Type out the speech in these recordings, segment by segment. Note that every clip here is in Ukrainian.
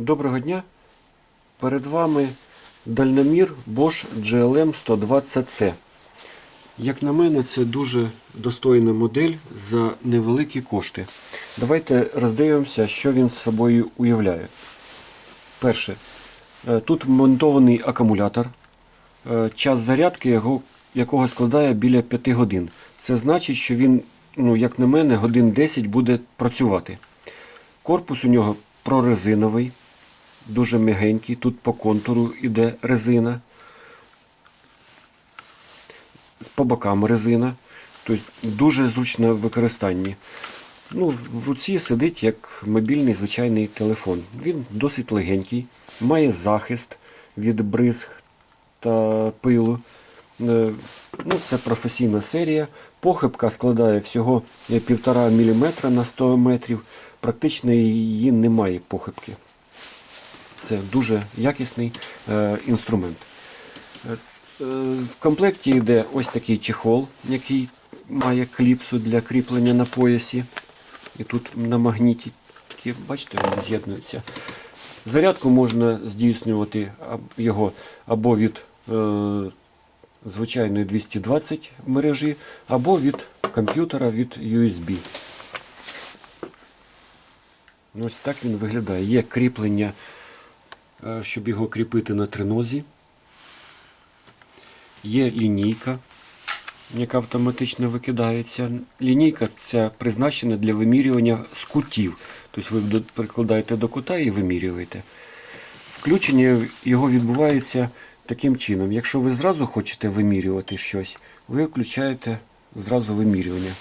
Доброго дня. Перед вами дальномір Bosch GLM 120C. Як на мене, це дуже достойна модель за невеликі кошти. Давайте роздивимося, що він з собою уявляє. Перше, е, тут вмонтований акумулятор. Е, Час зарядки його, якого складає біля 5 годин. Це значить, що він, ну, як на мене, годин 10 буде працювати. Корпус у нього прорезиновий, дуже м'ягенький. Тут по контуру йде резина. По бокам резина. Тобто дуже зручне в використанні. Ну, в руці сидить як мобільний звичайний телефон. Він досить легенький, має захист від бризг та пилу. Е, Ну, це професійна серія. Похибка складає всього 1,5 мм на 100 метрів. Практично її немає похибки. Це дуже якісний е, інструмент. Е, е, В комплекті йде ось такий чехол, який має кліпсу для кріплення на поясі. І тут на магніті, бачите, вони з'єднуються. Зарядку можна здійснювати його або від е, звичайної 220 мережі, або від комп'ютера від USB. Ну, Ось так він виглядає. Є кріплення, щоб його кріпити на тринозі. Є лінійка, яка автоматично викидається. Лінійка ця призначена для вимірювання з кутів. Тобто ви прикладаєте до кута і вимірюєте. Включення його відбувається таким чином. Якщо ви зразу хочете вимірювати щось, ви включаєте зразу вимірювання.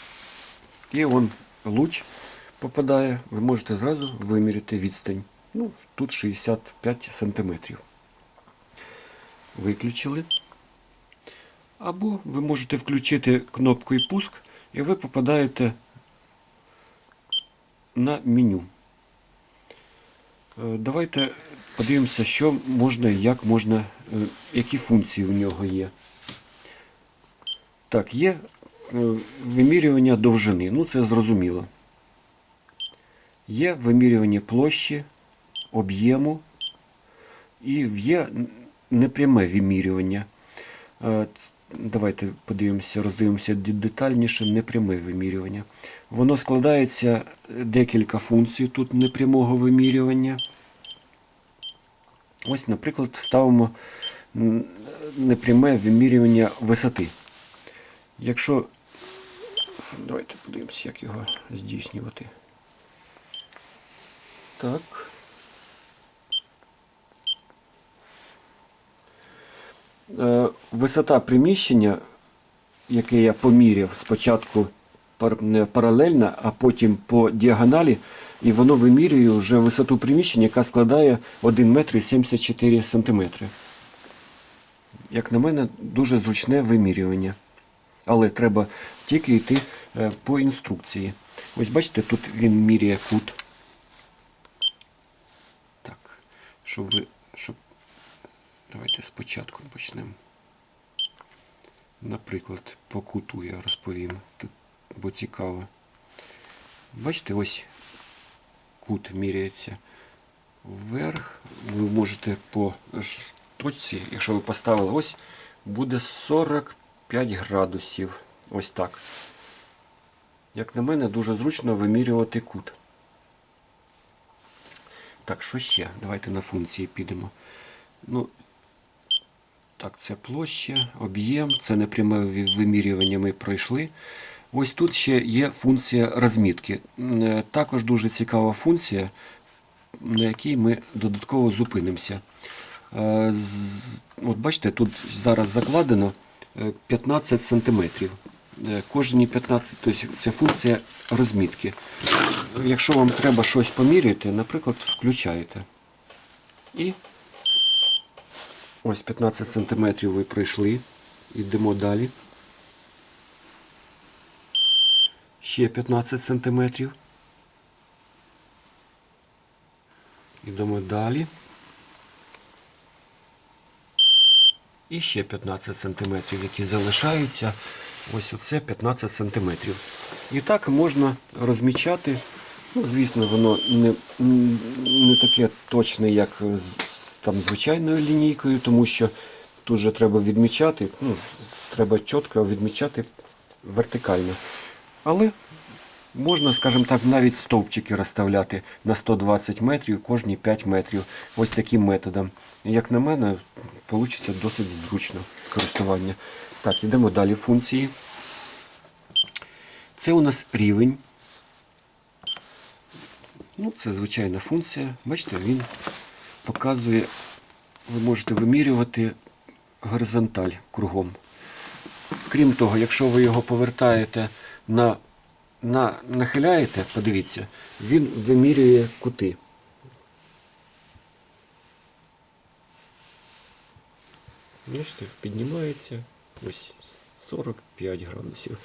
І он луч попадає, ви можете зразу виміряти відстань. Ну, тут 65 сантиметрів. Виключили. Або ви можете включити кнопкою пуск, і ви попадаєте на меню. Е, Давайте подивимося, що можна і як можна, е, які функції у нього є. Так, є е, вимірювання довжини, ну це зрозуміло. Є вимірювання площі, об'єму і є непряме вимірювання. Е, Давайте подивимося, роздивимося детальніше непряме вимірювання. Воно складається е, декілька функцій тут непрямого вимірювання. Ось, наприклад, ставимо непряме вимірювання висоти. Якщо. Давайте подивимося, як його здійснювати. Так. Висота приміщення, яке я поміряв спочатку паралельно, а потім по діагоналі, і воно вимірює вже висоту приміщення, яка складає 1 метр 74 сантиметри. Як на мене, дуже зручне вимірювання. Але треба тільки йти е, по інструкції. Ось бачите, тут він міряє кут. Так, щоб ви. Щоб... Давайте спочатку почнемо. Наприклад, по куту я розповім, бо цікаво. Бачите, ось кут міряється вверх. Ви можете по точці, якщо ви поставили ось, буде 45 градусів. Ось так. Як на мене, дуже зручно вимірювати кут. Так, що ще? Давайте на функції підемо. Ну, так, це площа, об'єм, це непряме вимірювання ми пройшли. Ось тут ще є функція розмітки. Е, Також дуже цікава функція, на якій ми додатково зупинимося. Е, От бачите, тут зараз закладено е, 15 см. Кожні 15, тобто це функція розмітки. Якщо вам треба щось поміряти, наприклад, включаєте. І ось 15 см ви пройшли. Йдемо далі. Ще 15 см. Йдемо далі. І ще 15 см, які залишаються. Ось оце 15 см. І так можна розмічати Ну, звісно, воно не, не таке точне, як там, звичайною лінійкою, тому що тут же треба відмічати, ну, треба чітко відмічати вертикально. Але можна, скажімо так, навіть стовпчики розставляти на 120 метрів кожні 5 метрів. Ось таким методом. Як на мене, вийде досить зручно користування. Так, йдемо далі функції. Це у нас рівень. Ну, це звичайна функція. Бачите, він показує, ви можете вимірювати горизонталь кругом. Крім того, якщо ви його повертаєте на, на нахиляєте, подивіться, він вимірює кути. Бачите, піднімається ось 45 градусів.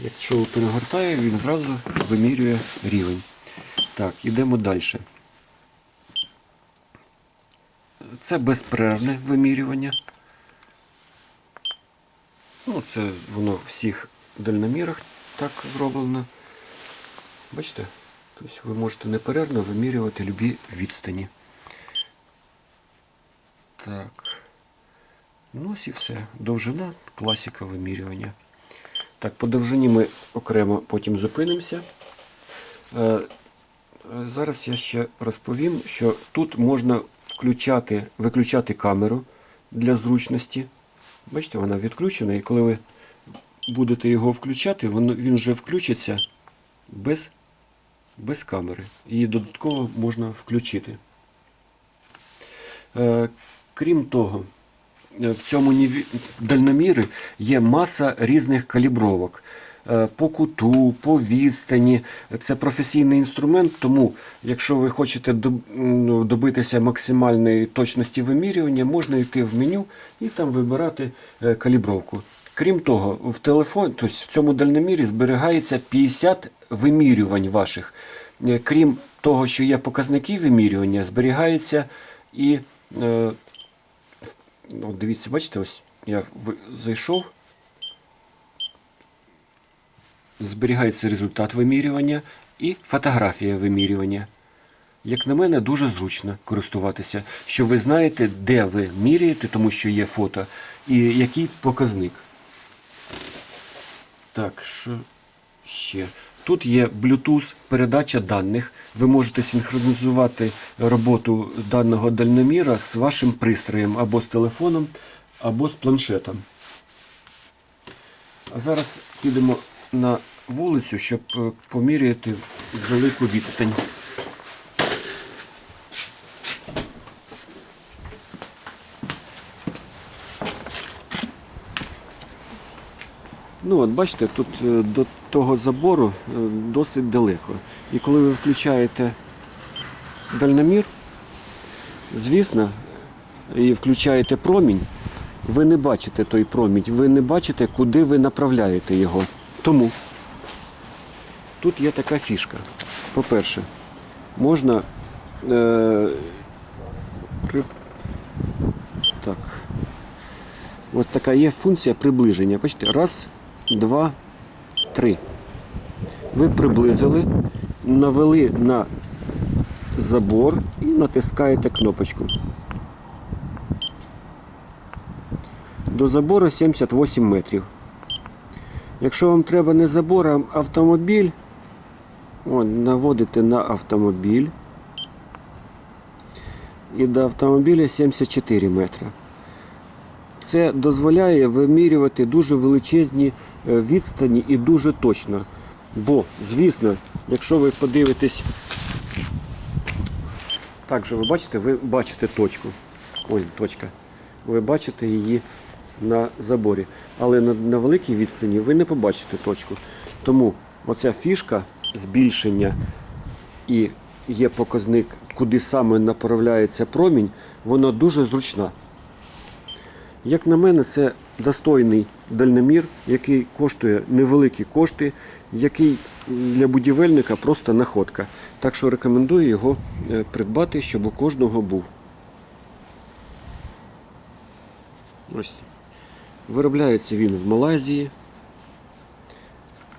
Якщо перегортає, він одразу вимірює рівень. Так, йдемо далі. Це безперервне вимірювання. Ну, це воно в всіх дальномірах так зроблено. Бачите? Тобто ви можете неперервно вимірювати любі відстані. Так. Ну ось і все. Довжина, класика вимірювання. Так, по довжині ми окремо потім зупинимося. Е, е, Зараз я ще розповім, що тут можна включати, виключати камеру для зручності. Бачите, вона відключена, і коли ви будете його включати, він вже включиться без, без камери. Її додатково можна включити. Е, крім того, е, в цьому дальномірі є маса різних калібровок. Е, По куту, по відстані. Це професійний інструмент, тому якщо ви хочете ну, добитися максимальної точності вимірювання, можна йти в меню і там вибирати е, калібровку. Крім того, в телефон, тобто в цьому дальномірі зберігається 50 вимірювань ваших. Е, Крім того, що є показники вимірювання, зберігається і е, Ну, От дивіться, бачите, ось я зайшов. Зберігається результат вимірювання і фотографія вимірювання. Як на мене, дуже зручно користуватися, що ви знаєте, де ви міряєте, тому що є фото, і який показник. Так, що ще? Тут є Bluetooth передача даних. Ви можете синхронізувати роботу даного дальноміра з вашим пристроєм або з телефоном, або з планшетом. А зараз підемо на вулицю, щоб е, поміряти велику відстань. Ну, от бачите, тут е, до того забору е, досить далеко. І коли ви включаєте дальномір, звісно, і включаєте промінь, ви не бачите той промінь, ви не бачите, куди ви направляєте його. Тому тут є така фішка. По-перше, можна е, так. Ось така є функція приближення. Бачите, раз, два, три. Ви приблизили, навели на забор і натискаєте кнопочку. До забору 78 метрів. Якщо вам треба не забор, а автомобіль, от, наводите на автомобіль. І до автомобіля 74 метри. Це дозволяє вимірювати дуже величезні е, відстані і дуже точно. Бо, звісно, якщо ви подивитесь, так же ви бачите, ви бачите точку. Ось точка. Ви бачите її на заборі. Але на, на великій відстані ви не побачите точку. Тому оця фішка збільшення і є показник, куди саме направляється промінь, вона дуже зручна. Як на мене, це достойний дальномір, який коштує невеликі кошти, який для будівельника просто находка. Так що рекомендую його е, придбати, щоб у кожного був. Ось. Виробляється він в Малайзії.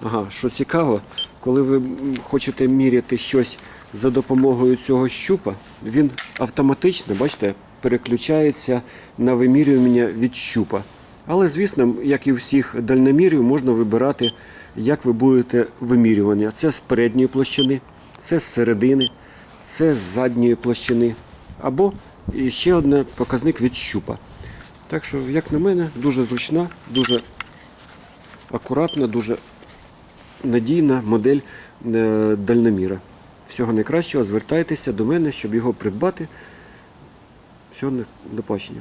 Ага, що цікаво, коли ви хочете міряти щось за допомогою цього щупа, він автоматично, бачите, переключається на вимірювання від щупа. Але, звісно, як і всіх дальномірів, можна вибирати, як ви будете вимірювання. Це з передньої площини, це з середини, це з задньої площини. Або ще один показник від щупа. Так що, як на мене, дуже зручна, дуже акуратна, дуже надійна модель е, дальноміра. Всього найкращого, звертайтеся до мене, щоб його придбати. Не- до побачення.